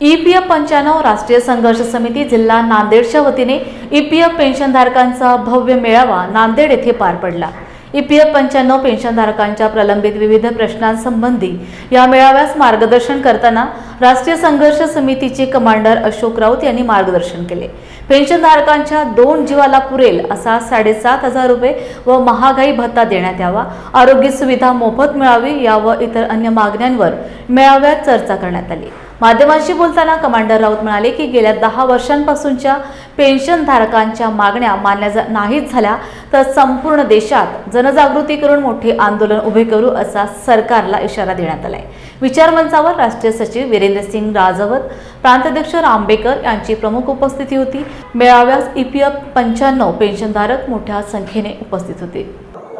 E P F पंच्याण्णव राष्ट्रीय संघर्ष समिती जिल्हा नांदेडच्या वतीने ई पी एफ पेन्शनधारकांचा भव्य मेळावा नांदेड येथे पार पडला. ई पी एफ पंच्याण्णव पेन्शनधारकांच्या प्रलंबित विविध प्रश्नांसंबंधी या मेळाव्यास मार्गदर्शन करताना राष्ट्रीय संघर्ष समितीचे कमांडर अशोक राऊत यांनी मार्गदर्शन केले. पेन्शनधारकांच्या दोन जीवाला पुरेल असा साडेसात हजार रुपये व महागाई भत्ता देण्यात यावा आरोग्य सुविधा मोफत मिळावी या व इतर अन्य मागण्यांवर मेळाव्यात चर्चा करण्यात आली. माध्यमांशी बोलताना कमांडर राऊत म्हणाले की गेल्या दहा वर्षांपासूनच्या पेन्शनधारकांच्या मागण्या मान्य नाहीच नाहीत झाल्या तर संपूर्ण देशात जनजागृती करून मोठे आंदोलन उभे करू असा सरकारला इशारा देण्यात आलाय. विचारमंचावर राष्ट्रीय सचिव वीरेंद्र सिंग राजवत प्रांताध्यक्ष रामबेकर यांची प्रमुख उपस्थिती होती. मेळाव्यास ईपीएफ पी पंच्याण्णव पेन्शनधारक मोठ्या संख्येने उपस्थित होते.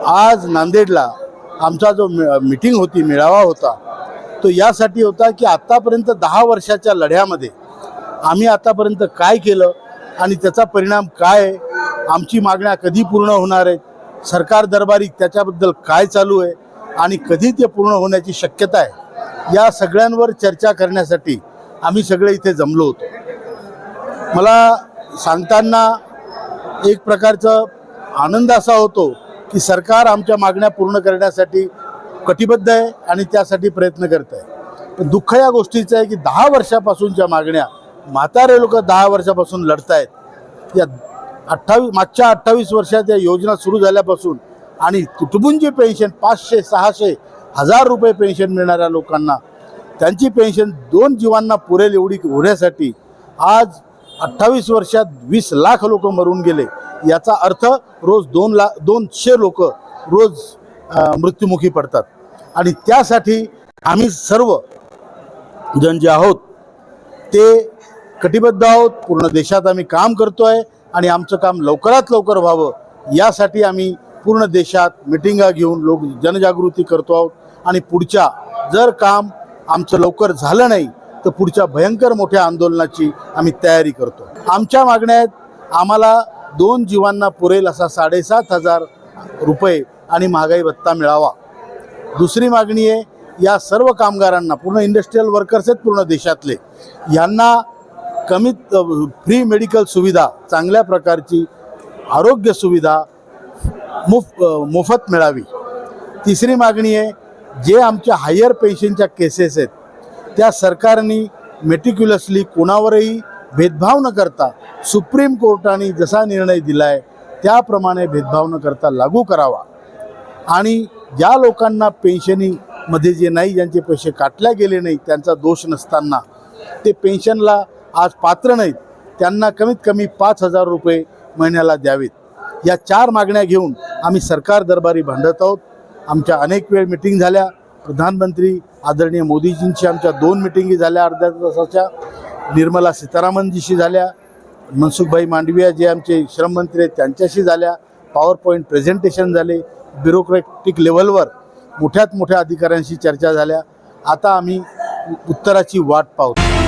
आज नांदेडला आमचा जो मिटिंग होती मेळावा होता तो यासाठी होता की आत्तापर्यंत दहा वर्षाच्या लढ्यामध्ये आम्ही आतापर्यंत काय केलं आणि त्याचा परिणाम काय आहे? आमची मागण्या कधी पूर्ण होणार आहेत? सरकार दरबारी त्याच्याबद्दल काय चालू आहे? आणि कधी ते पूर्ण होण्याची शक्यता आहे? या सगळ्यांवर चर्चा करण्यासाठी आम्ही सगळे इथे जमलो होतो. मला सांगताना एक प्रकारचं आनंद असा होतो की सरकार आमच्या मागण्या पूर्ण करण्यासाठी कटिबद्ध आहे आणि त्यासाठी प्रयत्न करत आहे. पण दुःख या गोष्टीचं आहे की दहा वर्षापासूनच्या मागण्या म्हातारे लोक दहा वर्षापासून लढत आहेत या अठ्ठावीस मागच्या अठ्ठावीस वर्षात या योजना सुरू झाल्यापासून आणि तुटबुंजी पेन्शन पाचशे सहाशे हजार रुपये पेन्शन मिळणाऱ्या लोकांना त्यांची पेन्शन दोन जीवांना पुरेल एवढी होण्यासाठी आज अठ्ठावीस वर्षात वीस लाख लोक मरून गेले. याचा अर्थ रोज दोन लाख दोनशे लोक रोज मृत्युमुखी पडतात. आणि त्यासाठी आम्ही सर्व जण जे आहोत ते कटिबद्ध आहोत. पूर्ण देशात आम्ही काम करतो आहे आणि आमचं काम लवकरात लवकर व्हावं यासाठी आम्ही पूर्ण देशात मिटिंगा घेऊन लोक जनजागृती करतो आहोत. आणि पुढच्या जर काम आमचं लवकर झालं नाही तर पुढच्या भयंकर मोठ्या आंदोलनाची आम्ही तयारी करतो. आमच्या मागण्या आहेत आम्हाला दोन जीवांना पुरेल असा साडेसात हजार रुपये आणि महागाई भत्ता मिळावा. दुसरी मागणी आहे या सर्व कामगारांना पूर्ण इंडस्ट्रीयल वर्कर्स आहेत पूर्ण देशातले यांना कमीत फ्री मेडिकल सुविधा चांगल्या प्रकारची आरोग्य सुविधा मुफ मोफत मिळावी. तिसरी मागणी आहे जे आमच्या हायर पेन्शनच्या केसेस आहेत त्या सरकारने मेटिक्युलसली कोणावरही भेदभाव न करता सुप्रीम कोर्टाने जसा निर्णय दिला आहे त्याप्रमाणे भेदभाव न करता लागू करावा. आणि ज्या लोकांना पेन्शनिंगमध्ये जे नाही ज्यांचे पैसे काटल्या गेले नाही त्यांचा दोष नसताना ते पेन्शनला आज पात्र नाहीत. त्यांना कमीत कमी पाच हजार रुपये महिन्याला द्यावेत. या चार मागण्या घेऊन आम्ही सरकार दरबारी भांडत आहोत. आमच्या अनेक वेळ मिटिंग झाल्या. प्रधानमंत्री आदरणीय मोदीजींची आमच्या दोन मिटिंगी झाल्या अर्ध्या तासाच्या. निर्मला सीतारामनजीशी झाल्या. मनसुखभाई मांडविया जे आमचे श्रममंत्री आहेत त्यांच्याशी झाल्या. पॉवर पॉईंट प्रेझेंटेशन झाले ब्युरोक्रॅटिक लेवलवर मोठ्यात मोठ्या अधिकाऱ्यांशी चर्चा झाल्या. आता आम्ही उत्तराची वाट पाहतो